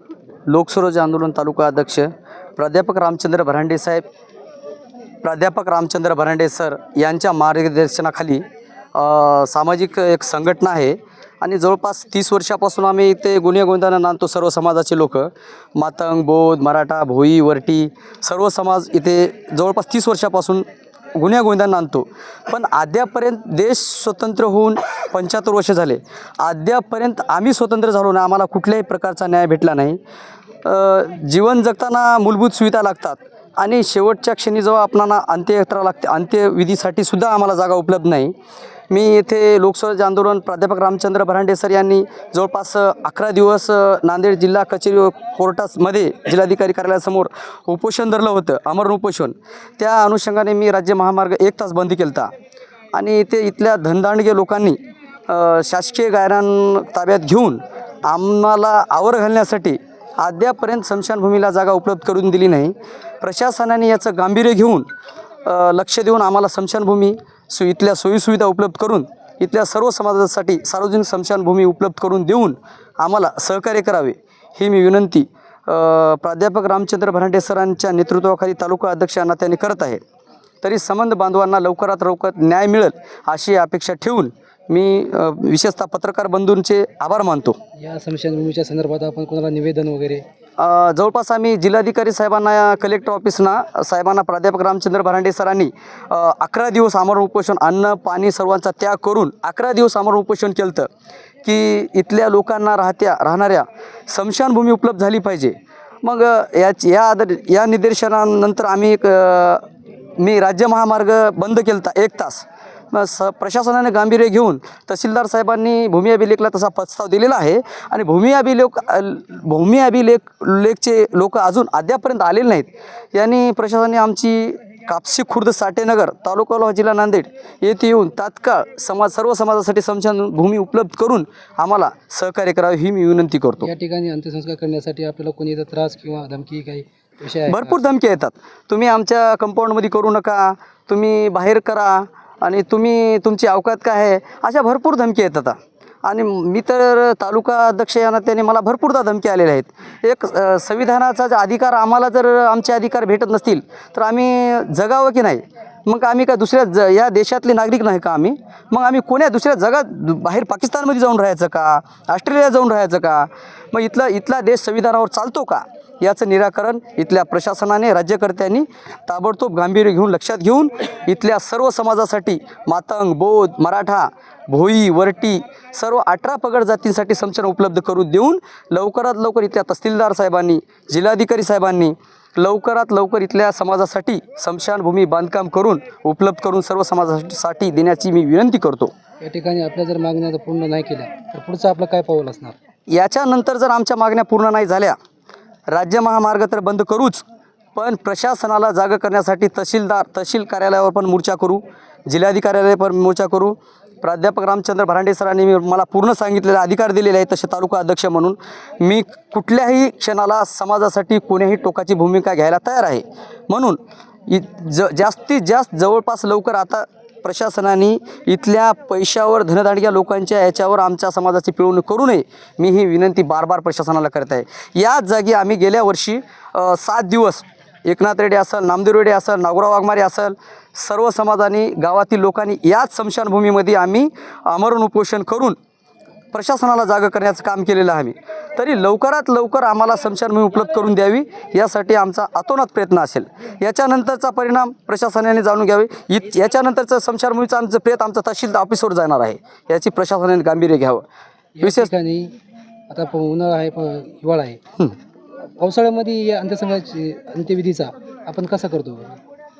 लोकसरोज आंदोलन तालुका अध्यक्ष प्राध्यापक रामचंद्र भरांडे साहेब प्राध्यापक रामचंद्र भरांडे सर यांच्या मार्गदर्शनाखाली सामाजिक एक संघटना आहे आणि जवळपास तीस वर्षापासून आम्ही इथे गुन्हे नांदतो सर्व समाजाचे लोक. मातंग बौद्ध मराठा भोई वरटी सर्व समाज इथे जवळपास तीस वर्षापासून गुन्ह्यागोविंदांना आणतो. पण अद्यापर्यंत देश स्वतंत्र होऊन पंच्याहत्तर वर्ष झाले. अद्यापर्यंत आम्ही स्वतंत्र झालो ना आम्हाला कुठल्याही प्रकारचा न्याय भेटला नाही. जीवन जगताना मूलभूत सुविधा लागतात. आणि शेवटच्या क्षणी जेव्हा आपणाला अंत्ययात्रा लागते अंत्यविधीसाठी सुद्धा आम्हाला जागा उपलब्ध नाही. मी येथे लोकसभा आंदोलन प्राध्यापक रामचंद्र भरांडे सर यांनी जवळपास अकरा दिवस नांदेड जिल्हा कचेरी कोर्टामध्ये जिल्हाधिकारी कार्यालयासमोर उपोषण धरलं होतं अमरण उपोषण. त्या अनुषंगाने मी राज्य महामार्ग एक तास बंद केला होता आणि ते इथल्या धनदांडगे लोकांनी शासकीय गायरान ताब्यात घेऊन आम्हाला आवर घालण्यासाठी अद्यापर्यंत स्मशानभूमीला जागा उपलब्ध करून दिली नाही. प्रशासनाने याचं गांभीर्य घेऊन लक्ष देऊन आम्हाला स्मशानभूमी सो इथल्या सोयीसुविधा उपलब्ध करून इथल्या सर्व समाजासाठी सार्वजनिक स्मशानभूमी उपलब्ध करून देऊन आम्हाला सहकार्य करावे ही मी विनंती प्राध्यापक रामचंद्र भरांडे सरांच्या नेतृत्वाखाली तालुका अध्यक्ष यांना त्यांनी करत आहे. तरी संबंध बांधवांना लवकरात लवकर न्याय मिळेल अशी अपेक्षा ठेवून मी विशेषतः पत्रकार बंधूंचे आभार मानतो. या स्मशानभूमीच्या संदर्भात आपण कोणाला निवेदन वगैरे जवळपास आम्ही जिल्हाधिकारी साहेबांना कलेक्टर ऑफिसना साहेबांना प्राध्यापक रामचंद्र भरांडे सरांनी अकरा दिवस आमरण उपोषण अन्न पाणी सर्वांचा त्याग करून अकरा दिवस आमरण उपोषण केलं होतं की इथल्या लोकांना राहत्या राहणाऱ्या स्मशानभूमी उपलब्ध झाली पाहिजे. मग अ, याच या आदर या निदर्शनानंतर आम्ही एक मी राज्य महामार्ग बंद केला होता एक तास. स प्रशासनाने गांभीर्य घेऊन तहसीलदार साहेबांनी भूमी अभिलेखला तसा प्रस्ताव दिलेला आहे आणि भूमी अभिलेख भूमी अभिलेख लेखचे लोक अजून अद्यापर्यंत आलेले नाहीत. यांनी प्रशासनाने आमची कापसी खुर्द साठेनगर तालुका लोहा जिल्हा नांदेड येथे येऊन तात्काळ समाज सर्व समाजासाठी समशान भूमी उपलब्ध करून आम्हाला सहकार्य करावे ही मी विनंती करतो. या ठिकाणी अंत्यसंस्कार करण्यासाठी आपल्याला कोणी इथं त्रास किंवा धमकी काही? भरपूर धमकी येतात. तुम्ही आमच्या कंपाऊंडमध्ये करू नका. तुम्ही बाहेर करा. आणि तुम्ही तुमची अवकात काय आहे अशा भरपूर धमकी येतात आणि मी तर तालुका अध्यक्ष या नात्याने मला भरपूरदा धमकी आलेल्या आहेत. एक संविधानाचा अधिकार आम्हाला जर आमचे अधिकार भेटत नसतील तर आम्ही जगावं की नाही? मग आम्ही काय दुसऱ्या ज या देशातले नागरिक नाही का आम्ही? मग आम्ही कोण्या दुसऱ्या जगात बाहेर पाकिस्तानमध्ये जाऊन राहायचं का? ऑस्ट्रेलियात जाऊन राहायचं का? मग इथला इथला देश संविधानावर चालतो का? याचं निराकरण इथल्या प्रशासनाने राज्यकर्त्यांनी ताबडतोब गांभीर्य घेऊन लक्षात घेऊन इथल्या सर्व समाजासाठी मातंग बौद्ध मराठा भोई वरटी सर्व अठरा पगड जातींसाठी समक्षण उपलब्ध करून देऊन लवकरात लवकर इथल्या तहसीलदार साहेबांनी जिल्हाधिकारी साहेबांनी लवकरात लवकर इथल्या समाजासाठी स्मशानभूमी बांधकाम करून उपलब्ध करून सर्व समाजासाठी देण्याची मी विनंती करतो. या ठिकाणी आपल्या जर मागण्या पूर्ण नाही केल्या तर पुढचं आपलं काय पाऊल असणार? याच्यानंतर जर आमच्या मागण्या पूर्ण नाही झाल्या राज्य महामार्ग तर बंद करूच पण प्रशासनाला जागं करण्यासाठी तहसीलदार तहसील कार्यालयावर पण मोर्चा करू जिल्हाधिकाऱ्याला पण मोर्चा करू. प्राध्यापक रामचंद्र भरांडे सरांनी मी मला पूर्ण सांगितलेले अधिकार दिलेले आहेत तसे तालुका अध्यक्ष म्हणून. मी कुठल्याही क्षणाला समाजासाठी कोणीही टोकाची भूमिका घ्यायला तयार आहे. म्हणून इ ज जास्तीत जास्त जवळपास लवकर आता प्रशासनाने इथल्या पैशावर धनदांडग्या लोकांच्या याच्यावर आमच्या समाजाची पिळवणूक करू नये. मी ही विनंती बार बार प्रशासनाला करत आहे. याच जागी आम्ही गेल्या वर्षी सात दिवस एकनाथ रेड्डी असेल नामदेव रेड्डी असेल नागोराव वाघमारे असेल सर्व समाजाने गावातील लोकांनी याच स्मशानभूमीमध्ये आम्ही आमरण उपोषण करून प्रशासनाला जागा करण्याचं काम केलेलं आहे आम्ही. तरी लवकरात लवकर आम्हाला स्मशानभूमी उपलब्ध करून द्यावी यासाठी आमचा अतोनात प्रयत्न असेल. याच्यानंतरचा परिणाम प्रशासनाने जाणून घ्यावे. इत याच्यानंतरचं स्मशानभूमीचं आमचं प्रेत आमचं तहसील ऑफिसवर जाणार आहे. याची प्रशासनाने गांभीर्य घ्यावं. विशेष आता उन्हाळा आहे हिवाळा आहे. पावसाळ्यामध्ये या अंत्यसंस्काराची अंत्यविधीचा आपण कसा करतो?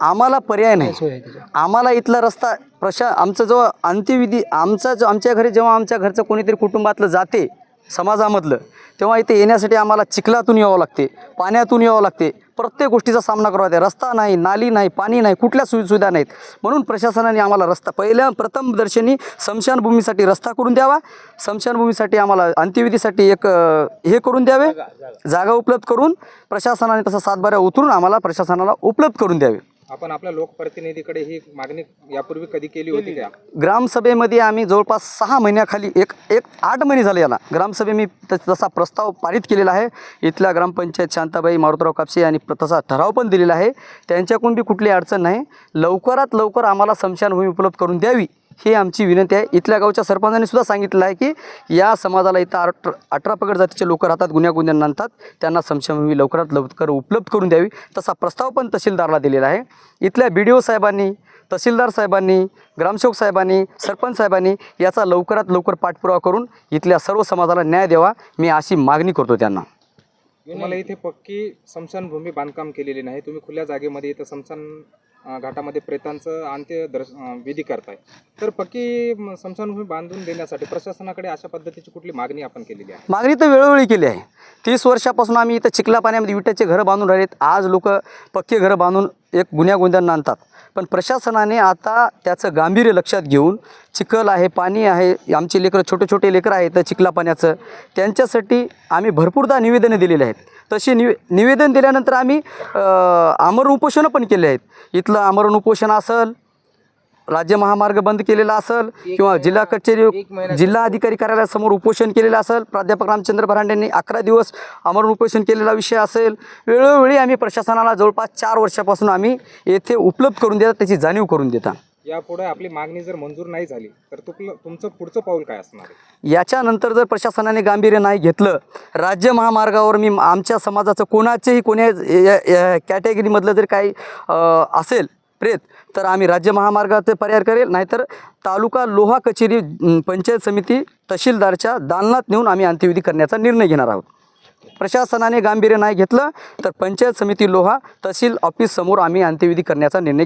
आम्हाला पर्याय नाही. आम्हाला इथला रस्ता प्रशा आमचं जो अंत्यविधी आमचा जो आमच्या घरी जेव्हा आमच्या घरचं कोणीतरी कुटुंबातलं जाते समाजामधलं तेव्हा इथे येण्यासाठी आम्हाला चिखलातून यावं लागते पाण्यातून यावं लागते. प्रत्येक गोष्टीचा सामना करावा लागते. रस्ता नाही नाली नाही पाणी नाही कुठल्या सुविधा नाहीत. म्हणून प्रशासनाने आम्हाला रस्ता पहिल्या प्रथम दर्शनी स्मशानभूमीसाठी रस्ता करून द्यावा. स्मशानभूमीसाठी आम्हाला अंत्यविधीसाठी एक हे करून द्यावे. जागा उपलब्ध करून प्रशासनाने तसा सातबाऱ्या उतरून आम्हाला प्रशासनाला उपलब्ध करून द्यावे. आपण आपल्या लोकप्रतिनिधीकडे ही मागणी यापूर्वी कधी केली होती का? ग्रामसभेमध्ये आम्ही जवळपास सहा महिन्याखाली एक एक आठ महिने झाले याला. ग्रामसभे मी तसा प्रस्ताव पारित केलेला आहे. इथल्या ग्रामपंचायत शांताबाई मारुतराव कापसे यांनी प्र- तसा ठराव पण दिलेला आहे. त्यांच्याकडून बी कुठली अडचण नाही. लवकरात लवकर आम्हाला स्मशानभूमी उपलब्ध करून द्यावी. ही आमची विनंती आहे. इथल्या गावच्या सरपंचांनी सुद्धा सांगितलं आहे की या समाजाला इथं अठरा अठरा पगड जातीचे लोक राहतात गुन्ह्या त्यांना समशमवी लवकरात लवकर उपलब्ध करून द्यावी. तसा प्रस्ताव पण तहसीलदारला दिलेला आहे. इथल्या बी डी ओ साहेबांनी तहसीलदार साहेबांनी ग्रामसेवक साहेबांनी सरपंच साहेबांनी याचा लवकरात लवकर पाठपुरावा करून इथल्या सर्व समाजाला न्याय द्यावा. मी अशी मागणी करतो त्यांना. तुम्हाला इथे पक्की स्मशानभूमी बांधकाम केलेली नाही. तुम्ही खुल्या जागेमध्ये इथं स्मशान घाटामध्ये प्रेतांचं अंत्य दर्श विधी करताय. तर पक्की स्मशानभूमी बांधून देण्यासाठी प्रशासनाकडे अशा पद्धतीची कुठली मागणी आपण केलेली आहे? मागणी तर वेळोवेळी केली आहे. तीस वर्षापासून आम्ही इथं चिखला पाण्यामध्ये विट्याचे घरं बांधून राहिलेत. आज लोक पक्के घरं बांधून एक गुन्ह्या गुंद्यांना आणतात. पण प्रशासनाने आता त्याचं गांभीर्य लक्षात घेऊन चिखल आहे पाणी आहे आमचे लेकरं छोटे छोटे लेकरं आहेत चिखला पाण्याचं त्यांच्यासाठी आम्ही भरपूरदा निवेदने दिलेली आहेत. तशी निवे निवेदन दिल्यानंतर आम्ही आमरण उपोषणं पण केले आहेत. इथलं आमरण उपोषण असेल राज्य महामार्ग बंद केलेला असेल किंवा जिल्हा कचेरी जिल्हा अधिकारी कार्यालयासमोर उपोषण केलेलं असेल प्राध्यापक रामचंद्र भरांडेंनी अकरा दिवस अमरण उपोषण केलेला विषय असेल वेळोवेळी आम्ही प्रशासनाला जवळपास चार वर्षापासून आम्ही येथे उपलब्ध करून देतात त्याची जाणीव करून देता. यापुढे आपली मागणी जर मंजूर नाही झाली तर तुमचं पुढचं पाऊल काय असणार याच्यानंतर जर प्रशासनाने गांभीर्य नाही घेतलं राज्य महामार्गावर मी आमच्या समाजाचं कोणाचेही कोण्या कॅटेगरीमधलं जर काही असेल प्रेत तर आम्ही राज्य महामार्गाचे पर्याय करेल नाहीतर तालुका लोहा कचेरी पंचायत समिती तहसीलदारच्या दालनात नेऊन आम्ही अंत्यविधी करण्याचा निर्णय घेणार आहोत. प्रशासनाने गांभीर्य नाही घेतलं तर पंचायत समिती लोहा तहसील ऑफिस समोर आम्ही अंत्यविधी करण्याचा निर्णय